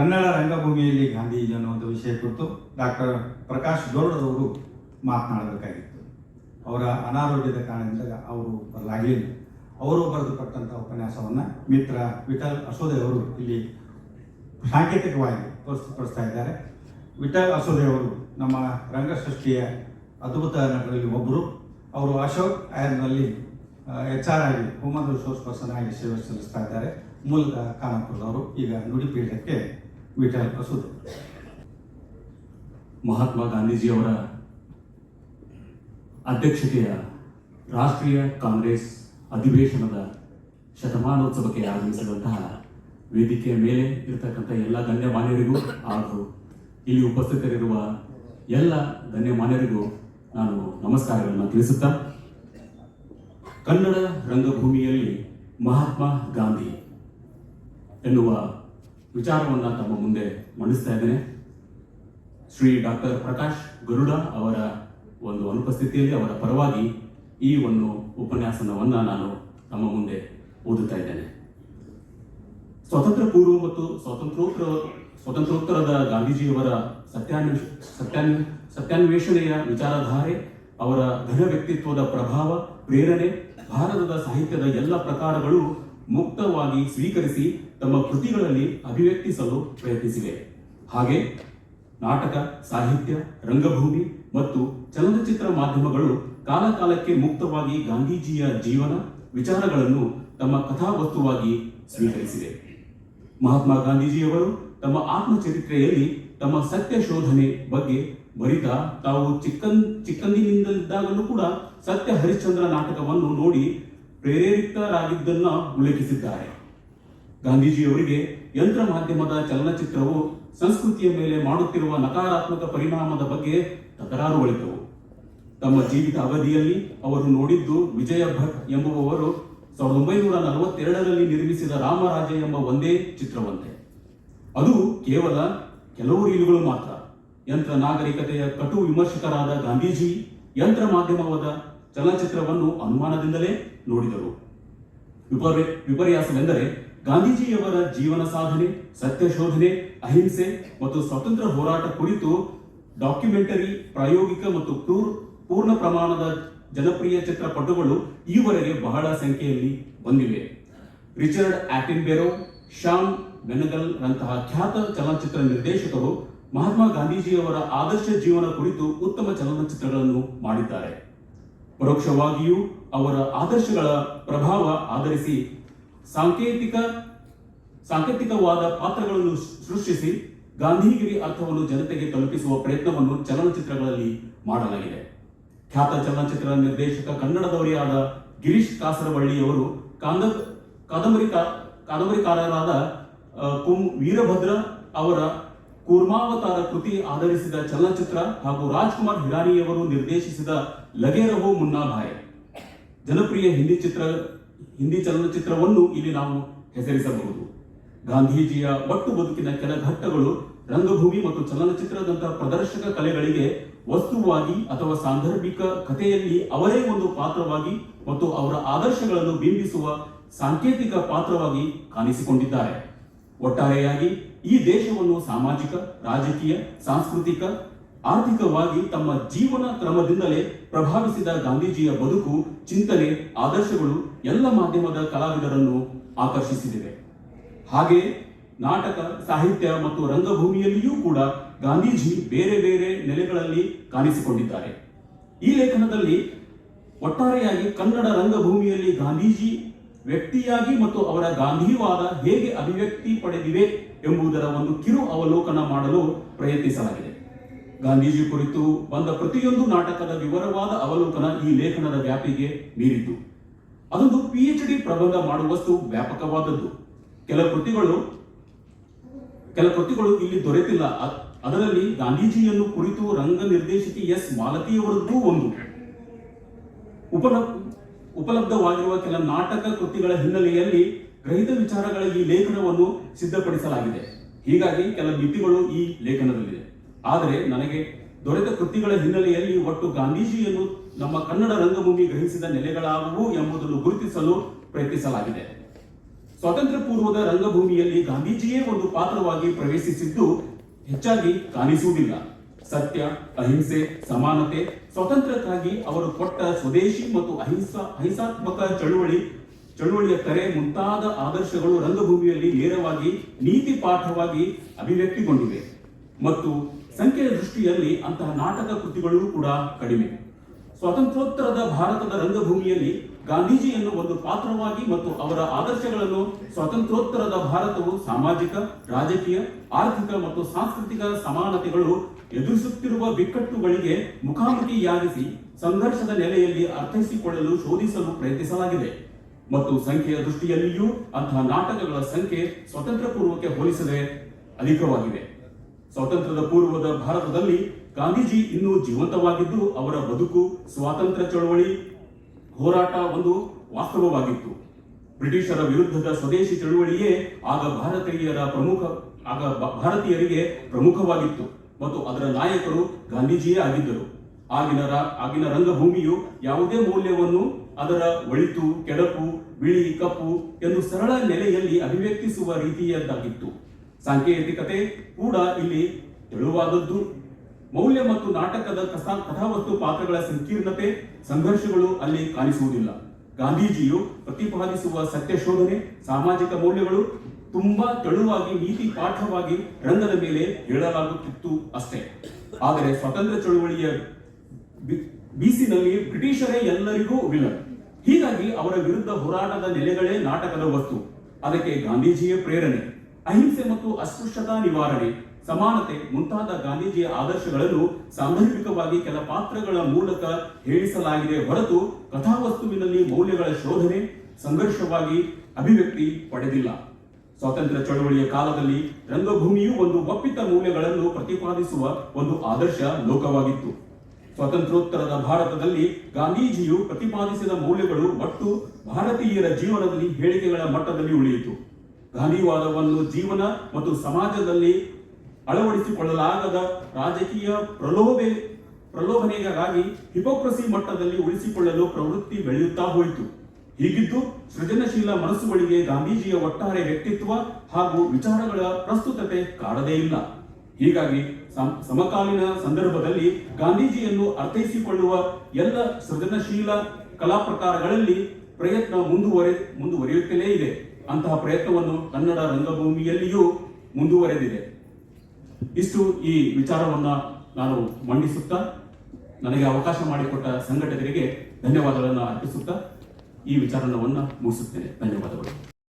ಕನ್ನಡ ರಂಗಭೂಮಿಯಲ್ಲಿ ಗಾಂಧೀಜಿ ಅನ್ನುವಂಥ ವಿಷಯ ಕುರಿತು ಡಾಕ್ಟರ್ ಪ್ರಕಾಶ್ ಗೌಡರವರು ಮಾತನಾಡಬೇಕಾಗಿತ್ತು. ಅವರ ಅನಾರೋಗ್ಯದ ಕಾರಣದಿಂದ ಅವರು ಬರಲಾಗಲಿಲ್ಲ. ಅವರು ಬರೆದುಕೊಟ್ಟಂಥ ಉಪನ್ಯಾಸವನ್ನು ಮಿತ್ರ ವಿಠಲ್ ಅಸೋದೆ ಅವರು ಇಲ್ಲಿ ಸಾಂಕೇತಿಕವಾಗಿ ಪ್ರಸ್ತುತಪಡಿಸ್ತಾ ಇದ್ದಾರೆ. ವಿಠಲ್ ಅಸೋದೆ ಅವರು ನಮ್ಮ ರಂಗಸೃಷ್ಟಿಯ ಅದ್ಭುತ ನಟರಲ್ಲಿ ಒಬ್ಬರು ಅವರು ಅಶೋಕ್ ಆಯರ್ನಲ್ಲಿ ಎಚ್ ಆರ್ ಆಗಿ ಹ್ಯೂಮನ್ ರಿಸೋರ್ಸ್ ಪರ್ಸನ್ ಆಗಿ ಸೇವೆ ಸಲ್ಲಿಸ್ತಾ ಇದ್ದಾರೆ. ಮೂಲತಃ ಕಾನಪುರದವರು ಈಗ ನುಡಿಪೀಠಕ್ಕೆ ವಿಠಲ್ ಪ್ರಸ್ತುತ ಮಹಾತ್ಮ ಗಾಂಧೀಜಿಯವರ ಅಧ್ಯಕ್ಷತೆಯ ರಾಷ್ಟ್ರೀಯ ಕಾಂಗ್ರೆಸ್ ಅಧಿವೇಶನದ ಶತಮಾನೋತ್ಸವಕ್ಕೆ ಆಗಮಿಸಿದಂತಹ ವೇದಿಕೆಯ ಮೇಲೆ ಇರತಕ್ಕಂಥ ಎಲ್ಲ ಗಣ್ಯಮಾನ್ಯರಿಗೂ ಹಾಗೂ ಇಲ್ಲಿ ಉಪಸ್ಥಿತರಿರುವ ಎಲ್ಲ ಗಣ್ಯಮಾನ್ಯರಿಗೂ ನಾನು ನಮಸ್ಕಾರಗಳನ್ನು ತಿಳಿಸುತ್ತಾ, ಕನ್ನಡ ರಂಗಭೂಮಿಯಲ್ಲಿ ಮಹಾತ್ಮ ಗಾಂಧಿ ಎನ್ನುವ ವಿಚಾರವನ್ನು ತಮ್ಮ ಮುಂದೆ ಮಂಡಿಸ್ತಾ ಇದ್ದೇನೆ. ಶ್ರೀ ಡಾಕ್ಟರ್ ಪ್ರಕಾಶ್ ಗರುಡ ಅವರ ಒಂದು ಅನುಪಸ್ಥಿತಿಯಲ್ಲಿ, ಅವರ ಪರವಾಗಿ ಈ ಒಂದು ಉಪನ್ಯಾಸನವನ್ನ ನಾನು ತಮ್ಮ ಮುಂದೆ ಓದುತ್ತಾ ಇದ್ದೇನೆ. ಸ್ವಾತಂತ್ರ್ಯ ಪೂರ್ವ ಮತ್ತು ಸ್ವಾತಂತ್ರ್ಯೋತ್ತರ ಸ್ವತಂತ್ರೋತ್ತರದ ಗಾಂಧೀಜಿಯವರ ಸತ್ಯಾನ್ವೇಷ ಸತ್ಯಾನ್ ಸತ್ಯಾನ್ವೇಷಣೆಯ ವಿಚಾರಧಾರೆ, ಅವರ ಘನ ವ್ಯಕ್ತಿತ್ವದ ಪ್ರಭಾವ, ಪ್ರೇರಣೆ, ಭಾರತದ ಸಾಹಿತ್ಯದ ಎಲ್ಲ ಪ್ರಕಾರಗಳು ಮುಕ್ತವಾಗಿ ಸ್ವೀಕರಿಸಿ ತಮ್ಮ ಕೃತಿಗಳಲ್ಲಿ ಅಭಿವ್ಯಕ್ತಿಸಲು ಪ್ರಯತ್ನಿಸಿವೆ ಹಾಗೆ ನಾಟಕ, ಸಾಹಿತ್ಯ, ರಂಗಭೂಮಿ ಮತ್ತು ಚಲನಚಿತ್ರ ಮಾಧ್ಯಮಗಳು ಕಾಲಕಾಲಕ್ಕೆ ಮುಕ್ತವಾಗಿ ಗಾಂಧೀಜಿಯ ಜೀವನ, ವಿಚಾರಗಳನ್ನು ತಮ್ಮ ಕಥಾವಸ್ತುವಾಗಿ ಸ್ವೀಕರಿಸಿದೆ ಮಹಾತ್ಮ ಗಾಂಧೀಜಿಯವರು ತಮ್ಮ ಆತ್ಮಚರಿತ್ರೆಯಲ್ಲಿ ತಮ್ಮ ಸತ್ಯ ಶೋಧನೆ ಬಗ್ಗೆ ಬರಿತಾ ತಾವು ಚಿಕ್ಕನ್, ಚಿಕ್ಕಂದಿನಿಂದಲೂ ಕೂಡ ಸತ್ಯ ಹರಿಶ್ಚಂದ್ರ ನಾಟಕವನ್ನು ನೋಡಿ ಪ್ರೇರೇಪಿತರಾಗಿದ್ದನ್ನ ಉಲ್ಲೇಖಿಸಿದ್ದಾರೆ. ಗಾಂಧೀಜಿಯವರಿಗೆ ಯಂತ್ರ ಮಾಧ್ಯಮದ ಚಲನಚಿತ್ರವು ಸಂಸ್ಕೃತಿಯ ಮೇಲೆ ಮಾಡುತ್ತಿರುವ ನಕಾರಾತ್ಮಕ ಪರಿಣಾಮದ ಬಗ್ಗೆ ತಕರಾರುಗಳಿದ್ದವು ತಮ್ಮ ಜೀವಿತ ಅವಧಿಯಲ್ಲಿ ಅವರು ನೋಡಿದ್ದು ವಿಜಯ ಭಟ್ ಎಂಬುವವರು ಸಾವಿರದ ಒಂಬೈನೂರ ನಲವತ್ತೆರಡರಲ್ಲಿ ನಿರ್ಮಿಸಿದ ರಾಮರಾಜ ಎಂಬ ಒಂದೇ ಚಿತ್ರವಂತೆ. ಅದು ಕೇವಲ ಕೆಲವು ರೀಲುಗಳು ಮಾತ್ರ. ಯಂತ್ರ ನಾಗರಿಕತೆಯ ಕಟು ವಿಮರ್ಶಕರಾದ ಗಾಂಧೀಜಿ, ಯಂತ್ರ ಮಾಧ್ಯಮವಾದ ಚಲನಚಿತ್ರವನ್ನು ಅನುಮಾನದಿಂದಲೇ ನೋಡಿದರು. ವಿಪರ್ಯ ವಿಪರ್ಯಾಸವೆಂದರೆ ಗಾಂಧೀಜಿಯವರ ಜೀವನ ಸಾಧನೆ, ಸತ್ಯ ಶೋಧನೆ, ಅಹಿಂಸೆ ಮತ್ತು ಸ್ವತಂತ್ರ ಹೋರಾಟ ಕುರಿತು ಡಾಕ್ಯುಮೆಂಟರಿ, ಪ್ರಾಯೋಗಿಕ ಮತ್ತು ಟೂರ್ ಪೂರ್ಣ ಪ್ರಮಾಣದ ಜನಪ್ರಿಯ ಚಿತ್ರಪಟುಗಳು ಈವರೆಗೆ ಬಹಳ ಸಂಖ್ಯೆಯಲ್ಲಿ ಬಂದಿವೆ. ರಿಚರ್ಡ್ ಆಟಿನ್ಬೆರೋ ಶಾಮ್ ಬೆನಗಲ್ ರಂತಹ ಖ್ಯಾತ ಚಲನಚಿತ್ರ ನಿರ್ದೇಶಕರು ಮಹಾತ್ಮ ಗಾಂಧೀಜಿಯವರ ಆದರ್ಶ ಜೀವನ ಕುರಿತು ಉತ್ತಮ ಚಲನಚಿತ್ರಗಳನ್ನು ಮಾಡಿದ್ದಾರೆ. ಪರೋಕ್ಷವಾಗಿಯೂ ಅವರ ಆದರ್ಶಗಳ ಪ್ರಭಾವ ಆಧರಿಸಿ ಸಾಂಕೇತಿಕ, ಸಾಂಕೇತಿಕವಾದ ಪಾತ್ರಗಳನ್ನು ಸೃಷ್ಟಿಸಿ ಗಾಂಧಿಗಿರಿ ಅರ್ಥವನ್ನು ಜನತೆಗೆ ತಲುಪಿಸುವ ಪ್ರಯತ್ನವನ್ನು ಚಲನಚಿತ್ರಗಳಲ್ಲಿ ಮಾಡಲಾಗಿದೆ. ಖ್ಯಾತ ಚಲನಚಿತ್ರ ನಿರ್ದೇಶಕ ಕನ್ನಡದವರೇ ಆದ ಗಿರೀಶ್ ಕಾಸರವಳ್ಳಿಯವರು ಕಾಂದ ಕಾದಂಬರಿ ಕಾದಂಬರಿಕಾರರಾದ ಕುಂ ವೀರಭದ್ರ ಅವರ ಕೂರ್ಮಾವತಾರ ಕೃತಿ ಆಧರಿಸಿದ ಚಲನಚಿತ್ರ ಹಾಗೂ ರಾಜ್ಕುಮಾರ್ ಹಿರಾನಿಯವರು ನಿರ್ದೇಶಿಸಿದ ಲಗೇರಹೋ ಮುನ್ನಾಭಾಯ್. ಮುನ್ನಾ ಭಾಯ್ ಜನಪ್ರಿಯ ಹಿಂದಿ ಚಿತ್ರ, ಹಿಂದಿ ಚಲನಚಿತ್ರವನ್ನು ಇಲ್ಲಿ ನಾವು ಹೆಸರಿಸಬಹುದು. ಗಾಂಧೀಜಿಯ ಒಟ್ಟು ಬದುಕಿನ ಕೆಲ ಘಟ್ಟಗಳು ರಂಗಭೂಮಿ ಮತ್ತು ಚಲನಚಿತ್ರದಂತಹ ಪ್ರದರ್ಶಕ ಕಲೆಗಳಿಗೆ ವಸ್ತುವಾಗಿ ಅಥವಾ ಸಾಂದರ್ಭಿಕ ಕಥೆಯಲ್ಲಿ ಅವರೇ ಒಂದು ಪಾತ್ರವಾಗಿ ಮತ್ತು ಅವರ ಆದರ್ಶಗಳನ್ನು ಬಿಂಬಿಸುವ ಸಾಂಕೇತಿಕ ಪಾತ್ರವಾಗಿ ಕಾಣಿಸಿಕೊಂಡಿದ್ದಾರೆ. ಒಟ್ಟಾರೆಯಾಗಿ ಈ ದೇಶವನ್ನು ಸಾಮಾಜಿಕ, ರಾಜಕೀಯ, ಸಾಂಸ್ಕೃತಿಕ, ಆರ್ಥಿಕವಾಗಿ ತಮ್ಮ ಜೀವನ ಕ್ರಮದಿಂದಲೇ ಪ್ರಭಾವಿಸಿದ ಗಾಂಧೀಜಿಯ ಬದುಕು, ಚಿಂತನೆ, ಆದರ್ಶಗಳು ಎಲ್ಲ ಮಾಧ್ಯಮದ ಕಲಾವಿದರನ್ನು ಆಕರ್ಷಿಸಿದೆ ಹಾಗೆ ನಾಟಕ, ಸಾಹಿತ್ಯ ಮತ್ತು ರಂಗಭೂಮಿಯಲ್ಲಿಯೂ ಕೂಡ ಗಾಂಧೀಜಿ ಬೇರೆ ಬೇರೆ ನೆಲೆಗಳಲ್ಲಿ ಕಾಣಿಸಿಕೊಂಡಿದ್ದಾರೆ. ಈ ಲೇಖನದಲ್ಲಿ ಒಟ್ಟಾರೆಯಾಗಿ ಕನ್ನಡ ರಂಗಭೂಮಿಯಲ್ಲಿ ಗಾಂಧೀಜಿ ವ್ಯಕ್ತಿಯಾಗಿ ಮತ್ತು ಅವರ ಗಾಂಧಿವಾದ ಹೇಗೆ ಅಭಿವ್ಯಕ್ತಿ ಪಡೆದಿವೆ ಎಂಬುದರ ಒಂದು ಕಿರು ಅವಲೋಕನ ಮಾಡಲು ಪ್ರಯತ್ನಿಸಲಾಗಿದೆ. ಗಾಂಧೀಜಿ ಕುರಿತು ಬಂದ ಪ್ರತಿಯೊಂದು ನಾಟಕದ ವಿವರವಾದ ಅವಲೋಕನ ಈ ಲೇಖನದ ವ್ಯಾಪ್ತಿಗೆ ಮೀರಿದ್ದು. ಅದೊಂದು ಪಿ ಡಿ ಪ್ರಬಂಧ ಮಾಡುವಷ್ಟು ವ್ಯಾಪಕವಾದದ್ದು. ಕೆಲ ಕೃತಿಗಳು ಕೆಲ ಕೃತಿಗಳು ಇಲ್ಲಿ ದೊರೆತಿಲ್ಲ. ಅದರಲ್ಲಿ ಗಾಂಧೀಜಿಯನ್ನು ಕುರಿತು ರಂಗ ನಿರ್ದೇಶಕಿ ಎಸ್. ಮಾಲತಿಯವರದ್ದು ಒಂದು. ಉಪಲಬ್ ಉಪಲಬ್ಧವಾಗಿರುವ ಕೆಲ ನಾಟಕ ಕೃತಿಗಳ ಹಿನ್ನೆಲೆಯಲ್ಲಿ ಗ್ರಹಿತ ವಿಚಾರಗಳ ಈ ಲೇಖನವನ್ನು ಸಿದ್ಧಪಡಿಸಲಾಗಿದೆ. ಹೀಗಾಗಿ ಕೆಲ ಮಿತಿಗಳು ಈ ಲೇಖನದಲ್ಲಿದೆ ಆದರೆ ನನಗೆ ದೊರೆತ ಕೃತಿಗಳ ಹಿನ್ನೆಲೆಯಲ್ಲಿ ಒಟ್ಟು ಗಾಂಧೀಜಿಯನ್ನು ನಮ್ಮ ಕನ್ನಡ ರಂಗಭೂಮಿ ಗ್ರಹಿಸಿದ ನೆಲೆಗಳಾಗುವು ಎಂಬುದನ್ನು ಗುರುತಿಸಲು ಪ್ರಯತ್ನಿಸಲಾಗಿದೆ. ಸ್ವಾತಂತ್ರ್ಯ ಪೂರ್ವದ ರಂಗಭೂಮಿಯಲ್ಲಿ ಗಾಂಧೀಜಿಯೇ ಒಂದು ಪಾತ್ರವಾಗಿ ಪ್ರವೇಶಿಸಿದ್ದು ಹೆಚ್ಚಾಗಿ ಕಾಣಿಸುವುದಿಲ್ಲ. ಸತ್ಯ, ಅಹಿಂಸೆ, ಸಮಾನತೆ ಸ್ವಾತಂತ್ರ್ಯಕ್ಕಾಗಿ ಅವರು ಕೊಟ್ಟ ಸ್ವದೇಶಿ ಮತ್ತು ಅಹಿಂಸಾ, ಅಹಿಂಸಾತ್ಮಕ ಚಳುವಳಿ, ಚಳುವಳಿಯ ಕರೆ ಮುಂತಾದ ಆದರ್ಶಗಳು ರಂಗಭೂಮಿಯಲ್ಲಿ ನೇರವಾಗಿ ನೀತಿ ಪಾಠವಾಗಿ ಅಭಿವ್ಯಕ್ತಿಗೊಂಡಿವೆ. ಮತ್ತು ಸಂಖ್ಯೆಯ ದೃಷ್ಟಿಯಲ್ಲಿ ಅಂತಹ ನಾಟಕ ಕೃತಿಗಳು ಕೂಡ ಕಡಿಮೆ. ಸ್ವಾತಂತ್ರ್ಯೋತ್ತರದ ಭಾರತದ ರಂಗಭೂಮಿಯಲ್ಲಿ ಗಾಂಧೀಜಿಯನ್ನು ಒಂದು ಪಾತ್ರವಾಗಿ ಮತ್ತು ಅವರ ಆದರ್ಶಗಳನ್ನು ಸ್ವಾತಂತ್ರ್ಯೋತ್ತರದ ಭಾರತವು ಸಾಮಾಜಿಕ, ರಾಜಕೀಯ, ಆರ್ಥಿಕ ಮತ್ತು ಸಾಂಸ್ಕೃತಿಕ ಸಮಾನತೆಗಳು ಎದುರಿಸುತ್ತಿರುವ ಬಿಕ್ಕಟ್ಟುಗಳಿಗೆ ಮುಖಾಮುಖಿಯಾಗಿಸಿ ಸಂಘರ್ಷದ ನೆಲೆಯಲ್ಲಿ ಅರ್ಥೈಸಿಕೊಳ್ಳಲು ಶೋಧಿಸಲು ಪ್ರಯತ್ನಿಸಲಾಗಿದೆ. ಮತ್ತು ಸಂಖ್ಯೆಯ ದೃಷ್ಟಿಯಲ್ಲಿಯೂ ಅಂತಹ ನಾಟಕಗಳ ಸಂಖ್ಯೆ ಸ್ವತಂತ್ರ ಪೂರ್ವಕ್ಕೆ ಹೋಲಿಸದೆ ಅಧಿಕವಾಗಿದೆ. ಸ್ವಾತಂತ್ರ್ಯದ ಪೂರ್ವದ ಭಾರತದಲ್ಲಿ ಗಾಂಧೀಜಿ ಇನ್ನೂ ಜೀವಂತವಾಗಿದ್ದು, ಅವರ ಬದುಕು, ಸ್ವಾತಂತ್ರ್ಯ ಚಳವಳಿ ಹೋರಾಟ ಒಂದು ವಾಸ್ತವವಾಗಿತ್ತು. ಬ್ರಿಟಿಷರ ವಿರುದ್ಧದ ಸ್ವದೇಶಿ ಚಳುವಳಿಯೇ ಆಗ ಭಾರತೀಯರ ಪ್ರಮುಖ, ಆಗ ಭಾರತೀಯರಿಗೆ ಪ್ರಮುಖವಾಗಿತ್ತು ಮತ್ತು ಅದರ ನಾಯಕರು ಗಾಂಧೀಜಿಯೇ ಆಗಿದ್ದರು. ಆಗಿನ ಆಗಿನ ರಂಗಭೂಮಿಯು ಯಾವುದೇ ಮೌಲ್ಯವನ್ನು ಅದರ ಒಳಿತು ಕೆಡಕು ಬಿಳಿ, ಕಪ್ಪು ಎಂದು ಸರಳ ನೆಲೆಯಲ್ಲಿ ಅಭಿವ್ಯಕ್ತಿಸುವ ರೀತಿಯದ್ದಾಗಿತ್ತು. ಸಾಂಕೇತಿಕತೆ ಕೂಡ ಇಲ್ಲಿ ತೆಳುವಾದದ್ದು ಮೌಲ್ಯ ಮತ್ತು ನಾಟಕದ ಕಥಾ- ಕಥಾವಸ್ತು ಪಾತ್ರಗಳ ಸಂಕೀರ್ಣತೆ ಸಂಘರ್ಷಗಳು ಅಲ್ಲಿ ಕಾಣಿಸುವುದಿಲ್ಲ. ಗಾಂಧೀಜಿಯು ಪ್ರತಿಪಾದಿಸುವ ಸತ್ಯ ಶೋಧನೆ, ಸಾಮಾಜಿಕ ಮೌಲ್ಯಗಳು ತುಂಬಾ ತೆಳುವಾಗಿ ನೀತಿ ಪಾಠವಾಗಿ ರಂಗದ ಮೇಲೆ ಹೇಳಲಾಗುತ್ತಿತ್ತು ಅಷ್ಟೇ. ಆದರೆ ಸ್ವತಂತ್ರ ಚಳುವಳಿಯ ಬೀಸಿನಲ್ಲಿ ಬ್ರಿಟಿಷರೇ ಎಲ್ಲರಿಗೂ ವಿಲನ್. ಹೀಗಾಗಿ ಅವರ ವಿರುದ್ಧ ಹೋರಾಟದ ನೆಲೆಗಳೇ ನಾಟಕದ ವಸ್ತು. ಅದಕ್ಕೆ ಗಾಂಧೀಜಿಯ ಪ್ರೇರಣೆ. ಅಹಿಂಸೆ ಮತ್ತು ಅಸ್ಪೃಶ್ಯತಾ ನಿವಾರಣೆ. ಸಮಾನತೆ ಮುಂತಾದ ಗಾಂಧೀಜಿಯ ಆದರ್ಶಗಳನ್ನು ಸಾಂದರ್ಭಿಕವಾಗಿ ಕೆಲ ಪಾತ್ರಗಳ ಮೂಲಕ ಹೇಳಿಸಲಾಗಿದೆ ಹೊರತು ಕಥಾವಸ್ತುವಿನಲ್ಲಿ ಮೌಲ್ಯಗಳ ಶೋಧನೆ ಸಂಘರ್ಷವಾಗಿ ಅಭಿವ್ಯಕ್ತಿ ಪಡೆದಿಲ್ಲ. ಸ್ವಾತಂತ್ರ್ಯ ಚಳವಳಿಯ ಕಾಲದಲ್ಲಿ ರಂಗಭೂಮಿಯು ಒಂದು ಒಪ್ಪಿತ ಮೌಲ್ಯಗಳನ್ನು ಪ್ರತಿಪಾದಿಸುವ ಒಂದು ಆದರ್ಶ ಲೋಕವಾಗಿತ್ತು. ಸ್ವಾತಂತ್ರ್ಯೋತ್ತರದ ಭಾರತದಲ್ಲಿ ಗಾಂಧೀಜಿಯು ಪ್ರತಿಪಾದಿಸಿದ ಮೌಲ್ಯಗಳು ಒಟ್ಟು ಭಾರತೀಯರ ಜೀವನದಲ್ಲಿ ಹೇಳಿಕೆಗಳ ಮಟ್ಟದಲ್ಲಿ ಉಳಿಯಿತು. ಗಾಂಧಿವಾದವನ್ನು ಜೀವನ ಮತ್ತು ಸಮಾಜದಲ್ಲಿ ಅಳವಡಿಸಿಕೊಳ್ಳಲಾಗದ ರಾಜಕೀಯ ಪ್ರಲೋಭೆ, ಪ್ರಲೋಭನೆಗಾಗಿ ಹಿಪೋಕ್ರಸಿ ಮಟ್ಟದಲ್ಲಿ ಉಳಿಸಿಕೊಳ್ಳಲು ಪ್ರವೃತ್ತಿ ಬೆಳೆಯುತ್ತಾ ಹೋಯಿತು. ಹೀಗಿದ್ದು ಸೃಜನಶೀಲ ಮನಸ್ಸುಗಳಿಗೆ ಗಾಂಧೀಜಿಯ ಒಟ್ಟಾರೆ ವ್ಯಕ್ತಿತ್ವ ಹಾಗೂ ವಿಚಾರಗಳ ಪ್ರಸ್ತುತತೆ ಕಾಡದೇ ಇಲ್ಲ. ಹೀಗಾಗಿ ಸಮ- ಸಮಕಾಲೀನ ಸಂದರ್ಭದಲ್ಲಿ ಗಾಂಧೀಜಿಯನ್ನು ಅರ್ಥೈಸಿಕೊಳ್ಳುವ ಎಲ್ಲ ಸೃಜನಶೀಲ ಕಲಾ ಪ್ರಕಾರಗಳಲ್ಲಿ ಪ್ರಯತ್ನ ಮುಂದುವರೆ, ಮುಂದುವರಿಯುತ್ತಲೇ ಇದೆ. ಅಂತಹ ಪ್ರಯತ್ನವನ್ನು ಕನ್ನಡ ರಂಗಭೂಮಿಯಲ್ಲಿಯೂ ಮುಂದುವರೆದಿದೆ. ಇಷ್ಟು ಈ ವಿಚಾರವನ್ನ ನಾನು ಮಂಡಿಸುತ್ತಾ, ನನಗೆ ಅವಕಾಶ ಮಾಡಿಕೊಟ್ಟ ಸಂಘಟಕರಿಗೆ ಧನ್ಯವಾದಗಳನ್ನು ಅರ್ಪಿಸುತ್ತಾ ಈ ವಿಚಾರವನ್ನು ಮುಗಿಸುತ್ತೇನೆ. ಧನ್ಯವಾದಗಳು.